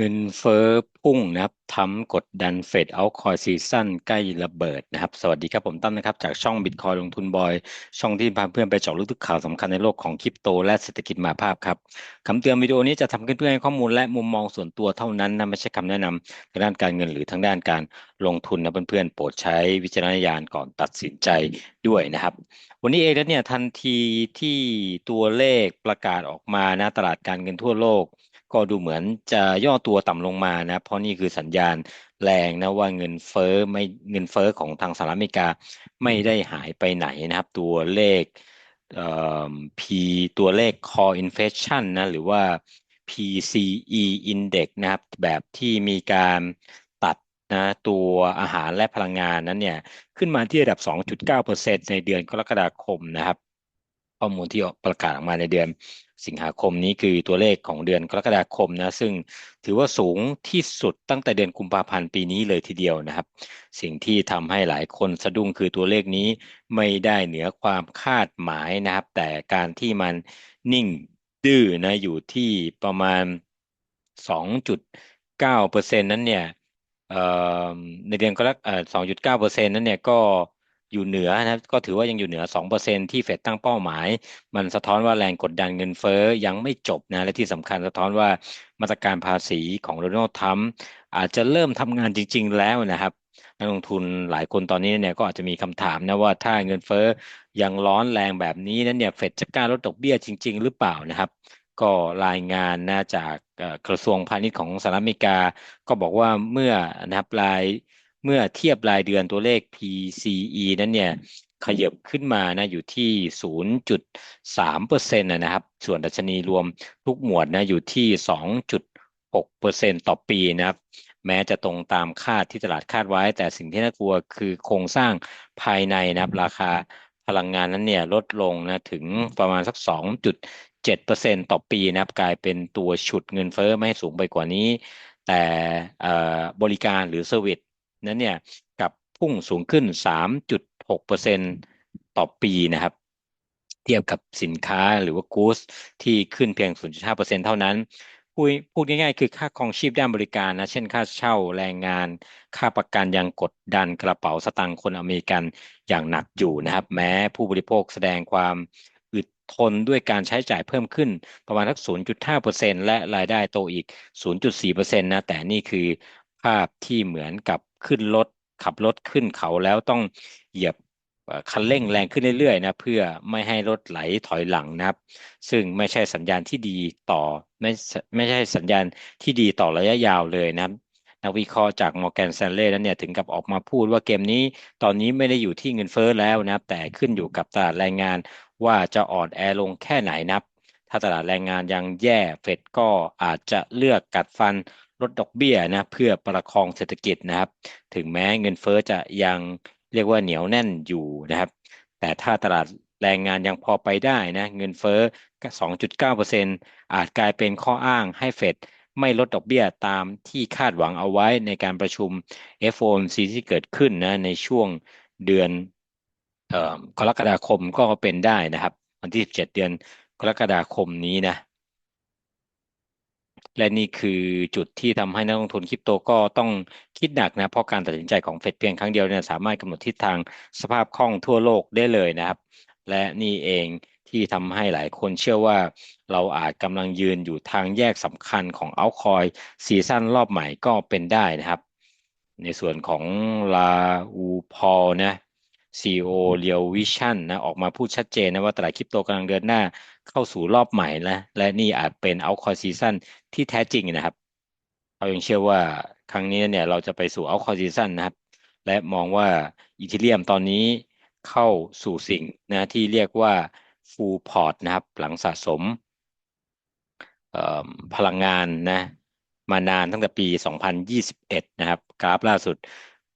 เงินเฟ้อพุ่งนะครับทำกดดันเฟดเอาคอยซีซั่นใกล้ระเบิดนะครับ สวัสดีครับผมตั้มนะครับ จากช่องบิตคอยลงทุนบอย ช่องที่พาเพื่อนไปเจาะลึกทุกข่าวสำคัญในโลกของคริปโตและเศรษฐกิจมาภาพครับคำเตือนวิดีโอนี้จะทำขึ้นเพื่อให้ข้อมูลและมุมมองส่วนตัวเท่านั้นนะไม่ใช่คำแนะนำทางด้านการเงินหรือทางด้านการลงทุนนะเพื่อนๆโปรดใช้วิจารณญาณก่อนตัดสินใจด้วยนะครับ วันนี้เองแล้วเนี่ยทันทีที่ตัวเลขประกาศออกมานะตลาดการเงินทั่วโลก ก็ดูเหมือนจะย่อตัวต่ำลงมานะ เพราะนี่คือสัญญาณแรงนะว่าเงินเฟ้อไม่เงินเฟ้อของทางสหรัฐอเมริกาไม่ได้หายไปไหนนะครับ ตัวเลขเอ่อ P ตัวเลข core inflation นะ หรือว่า PCE index นะครับ แบบที่มีการตัดนะตัวอาหารและพลังงานนั้นเนี่ย ขึ้นมาที่ระดับ 2.9%ในเดือนกรกฎาคมนะครับ ข้อมูลที่ประกาศออกมาในเดือนสิงหาคมนี้คือตัวเลขของเดือนกรกฎาคมนะซึ่งถือว่าสูงที่สุดตั้งแต่เดือนกุมภาพันธ์ปีนี้เลยทีเดียวนะครับ สิ่งที่ทำให้หลายคนสะดุ้งคือตัวเลขนี้ไม่ได้เหนือความคาดหมายนะครับ แต่การที่มันนิ่งดื้อนะอยู่ที่ประมาณ 2.9เปอร์เซ็นต์นั้นเนี่ยในเดือนกรกฎาคม2.9เปอร์เซ็นต์นั้นเนี่ยก็ อยู่เหนือนะก็ถือว่ายังอยู่เหนือ 2%ที่เฟดตั้งเป้าหมาย มันสะท้อนว่าแรงกดดันเงินเฟ้อยังไม่จบนะและที่สำคัญสะท้อนว่ามาตรการภาษีของโดนัลด์ทรัมป์อาจจะเริ่มทำงานจริง ๆ แล้วนะครับนักลงทุนหลายคนตอนนี้เนี่ยก็อาจจะมีคำถามนะว่าถ้าเงินเฟ้อยังร้อนแรงแบบนี้นั้นเนี่ยเฟดจะกล้าลดดอกเบี้ยจริง ๆ หรือเปล่านะครับ ก็รายงานนะจากกระทรวงพาณิชย์ของสหรัฐอเมริกา ก็บอกว่าเมื่อนะครับราย เมื่อเทียบรายเดือนตัวเลข PCE นั้นเนี่ยขยับขึ้นมานะอยู่ที่ 0.3เปอร์เซ็นต์นะครับ ส่วนดัชนีรวมทุกหมวดนะอยู่ที่ 2.6เปอร์เซ็นต์ต่อปีนะครับ แม้จะตรงตามคาดที่ตลาดคาดไว้ แต่สิ่งที่น่ากลัวคือโครงสร้างภายในนะครับ ราคาพลังงานนั้นเนี่ยลดลงนะถึงประมาณสัก 2.7%ต่อปีนะครับ กลายเป็นตัวฉุดเงินเฟ้อไม่ให้สูงไปกว่านี้ แต่บริการหรือเซอร์วิส นั้นเนี่ยกับพุ่งสูงขึ้น 3.6%ต่อปีนะครับ เทียบกับสินค้าหรือว่ากูสที่ขึ้นเพียง 0.5%เท่านั้นพูดพูดง่ายๆ คือค่าครองชีพด้านบริการนะเช่นค่าเช่าแรงงาน ค่าประกันยังกดดันกระเป๋าสตางค์คนอเมริกันอย่างหนักอยู่นะครับ แม้ผู้บริโภคแสดงความอึดทนด้วยการใช้จ่ายเพิ่มขึ้นประมาณทัก 0.5%และรายได้โตอีก 0.4%นะแต่นี่คือ ภาพที่เหมือนกับขึ้นรถขับรถขึ้นเขาแล้วต้องเหยียบคันเร่งแรงขึ้นเรื่อยๆนะเพื่อไม่ให้รถไหลถอยหลังนะครับ ซึ่งไม่ใช่สัญญาณที่ดีต่อไม่ไม่ใช่สัญญาณที่ดีต่อระยะยาวเลยนะครับนักวิเคราะห์จากมอร์แกนแซนเล่นั้นเนี่ยถึงกับออกมาพูดว่าเกมนี้ตอนนี้ไม่ได้อยู่ที่เงินเฟ้อแล้วนะครับ แต่ขึ้นอยู่กับตลาดแรงงานว่าจะอ่อนแอลงแค่ไหนนะครับ ถ้าตลาดแรงงานยังแย่เฟดก็อาจจะเลือกกัดฟัน ลดดอกเบี้ยนะเพื่อประคองเศรษฐกิจนะครับ ถึงแม้เงินเฟ้อจะยังเรียกว่าเหนียวแน่นอยู่นะครับ แต่ถ้าตลาดแรงงานยังพอไปได้นะเงินเฟ้อ2.9%อาจกลายเป็นข้ออ้างให้เฟดไม่ลดดอกเบี้ยตามที่คาดหวังเอาไว้ในการประชุม FOMC ที่เกิดขึ้นนะในช่วงเดือนกรกฎาคมก็เป็นได้นะครับ วันที่ 17 เดือนกรกฎาคมนี้นะ และนี่คือจุดที่ทำให้นักลงทุนคริปโตก็ต้องคิดหนักนะเพราะการตัดสินใจของเฟดเพียงครั้งเดียวเนี่ยสามารถกำหนดทิศทางสภาพคล่องทั่วโลกได้เลยนะครับ และนี่เองที่ทำให้หลายคนเชื่อว่า เราอาจกำลังยืนอยู่ทางแยกสำคัญของเอาคอยซีซั่นรอบใหม่ก็เป็นได้นะครับ ในส่วนของลาอูพอนะ CEO เรียววิชั่นนะออกมาพูดชัดเจนนะว่าตลาดคริปโตกำลังเดินหน้า เข้าสู่รอบใหม่และและนี่อาจเป็นเอาคอยซีซั่นที่แท้จริงนะครับเรายังเชื่อว่าครั้งนี้เนี่ยเราจะไปสู่เอาคอยซีซั่นนะครับ และมองว่าอีเทเรียมตอนนี้เข้าสู่สิ่งนะที่เรียกว่าฟูลพอร์ตนะครับ หลังสะสมพลังงานนะมานานตั้งแต่ปี 2021 นะครับ กราฟล่าสุด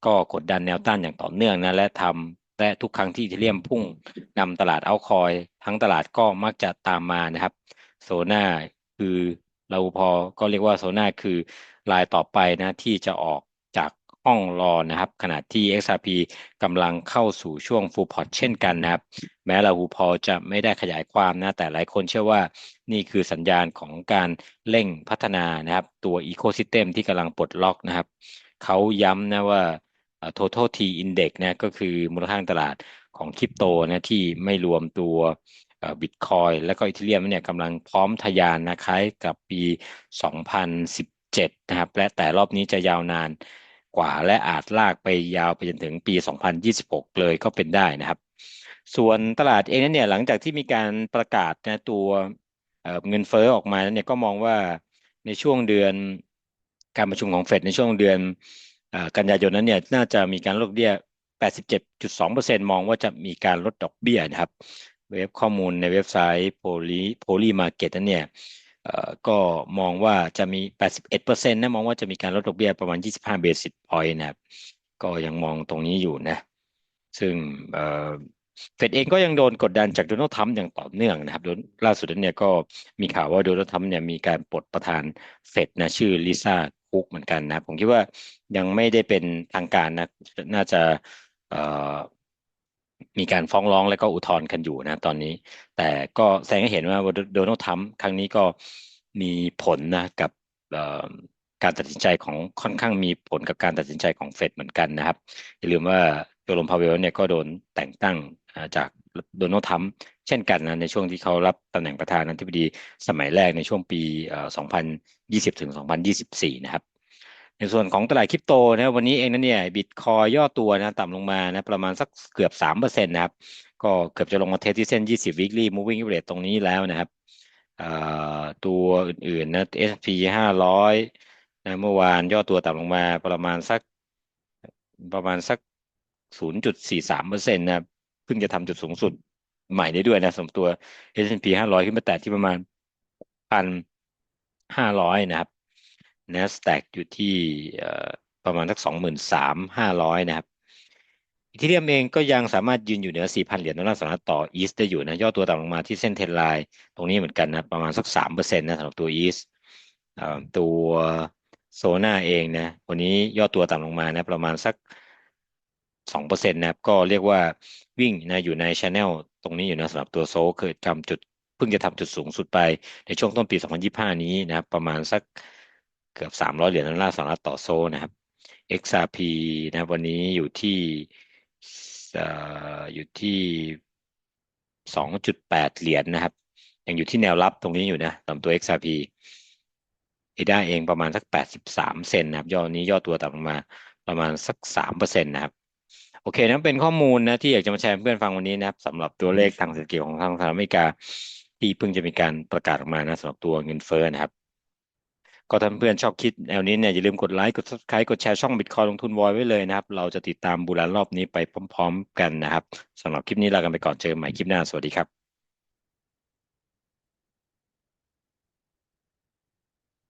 ก็กดดันแนวต้านอย่างต่อเนื่องนะ และทำ และทุกครั้งที่อีเทเรียมพุ่งนำตลาดเอาคอยทั้งตลาดก็มักจะตามมานะครับโซน่าคือเราพอก็เรียกว่าโซน่าคือรายต่อไปนะที่จะออกจากห้องรอนะครับ ขณะที่ XRP กำลังเข้าสู่ช่วง full port เช่นกันนะครับ แม้ลาหูพอจะไม่ได้ขยายความนะ แต่หลายคนเชื่อว่านี่คือสัญญาณของการเร่งพัฒนานะครับ ตัว ecosystem ที่กำลังปลดล็อกนะครับ เขาย้ำนะว่า total T index นะก็คือมูลค่าตลาดของคริปโตนะที่ไม่รวมตัวบิตคอยและก็อีเทเรียมเนี่ยกำลังพร้อมทะยานนะคล้ายกับปี 2017 นะครับ และแต่รอบนี้จะยาวนานกว่าและอาจลากไปยาวไปจนถึงปี 2026 เลยก็เป็นได้นะครับ ส่วนตลาดเองนั้นเนี่ยหลังจากที่มีการประกาศนะตัวเงินเฟ้อออกมาเนี่ยก็มองว่าในช่วงเดือนการประชุมของเฟดในช่วงเดือน กันยายนนั้นเนี่ยน่าจะมีการลดเบี้ย 87.2%มองว่าจะมีการลดดอกเบี้ยนะครับ เว็บข้อมูลในเว็บไซต์ Poly Poly Market นั้นเนี่ยก็มองว่าจะมี 81%นะมองว่าจะมีการลดดอกเบี้ยประมาณ 25 basis point นะครับ ก็ยังมองตรงนี้อยู่นะ ซึ่งเฟดเองก็ยังโดนกดดันจากโดนัลด์ทรัมป์อย่างต่อเนื่องนะครับล่าสุดนั้นเนี่ยก็มีข่าวว่าโดนัลด์ทรัมป์เนี่ยมีการปลดประธานเฟดนะชื่อลิซ่าุกเหมือนกันนะ ผมคิดว่ายังไม่ได้เป็นทางการนะน่าจะมีการฟ้องร้องและก็อุทธรณ์กันอยู่นะตอนนี้ แต่ก็แสดงให้เห็นว่าโดนัลด์ทรัมป์ครั้งนี้ก็มีผลนะกับการตัดสินใจของค่อนข้างมีผลกับการตัดสินใจของเฟดเหมือนกันนะครับอย่าลืมว่าโจลมพาเวลเนี่ยก็โดนแต่งตั้ง จากโดนัลด์ทรัมป์เช่นกันนะในช่วงที่เขารับตำแหน่งประธานาธิบดีสมัยแรกในช่วงปี 2020 ถึง 2024 นะครับ ในส่วนของตลาดคริปโตนะวันนี้เองนะเนี่ยบิตคอยย่อตัวนะต่ำลงมานะประมาณสักเกือบสามเปอร์เซ็นต์นะครับ ก็เกือบจะลงมาเทสที่เส้น 20 weekly moving average ตรงนี้แล้วนะครับตัวอื่นๆนะ S&P 500นะเมื่อวานย่อตัวต่ำลงมาประมาณสักประมาณสัก 0.43เปอร์เซ็นต์นะเพิ่งจะทำจุดสูงสุดใหม่ได้ด้วยนะสมตัว S&P 500 ขึ้นมาแตะที่ประมาณพันห้าร้อยนะครับ NASDAQ อยู่ที่ประมาณสักสองหมื่นสามห้าร้อยนะครับอีทีเรียมเองก็ยังสามารถยืนอยู่เหนือสี่พันเหรียญดอลลาร์สหรัฐต่ออีสได้อยู่นะย่อตัวต่ำลงมาที่เส้นเทนไลน์ตรงนี้เหมือนกันนะประมาณสักสามเปอร์เซ็นต์นะสำหรับตัวอีสตัวโซน่าเองนะวันนี้ย่อตัวต่ำลงมานะประมาณสัก สองเปอร์เซ็นต์นะครับ ก็เรียกว่าวิ่งนะอยู่ในชแนลตรงนี้อยู่นะสำหรับตัวโซเคยทำจุดเพิ่งจะทำจุดสูงสุดไปในช่วงต้นปี 2025 นี้นะครับ ประมาณสักเกือบสามร้อยเหรียญดอลลาร์สหรัฐต่อโซนะครับ XRP นะวันนี้อยู่ที่อยู่ที่สองจุดแปดเหรียญนนะครับ ยังอยู่ที่แนวรับตรงนี้อยู่นะสำหรับตัว XRP เอด้าเองประมาณสักแปดสิบสามเซนนะครับ ย่อนี้ย่อตัวต่ำลงมาประมาณสักสามเปอร์เซ็นต์นะครับ โอเคนั่นเป็นข้อมูลนะที่อยากจะมาแชร์เพื่อนฟังวันนี้นะครับสำหรับตัวเลขทางเศรษฐกิจของทางสหรัฐอเมริกา ที่เพิ่งจะมีการประกาศออกมานะสำหรับตัวเงินเฟ้อนะครับ ก็ท่านเพื่อนชอบคิดแนวนี้เนี่ยอย่าลืมกดไลค์กดซับสไครต์กดแชร์ช่องบิตคอยลงทุนวอยไว้เลยนะครับ เราจะติดตามบูรันรอบนี้ไปพร้อม ๆ กันนะครับสำหรับคลิปนี้ลากันไปก่อนเจอกันใหม่คลิปหน้าสวัสดีครับ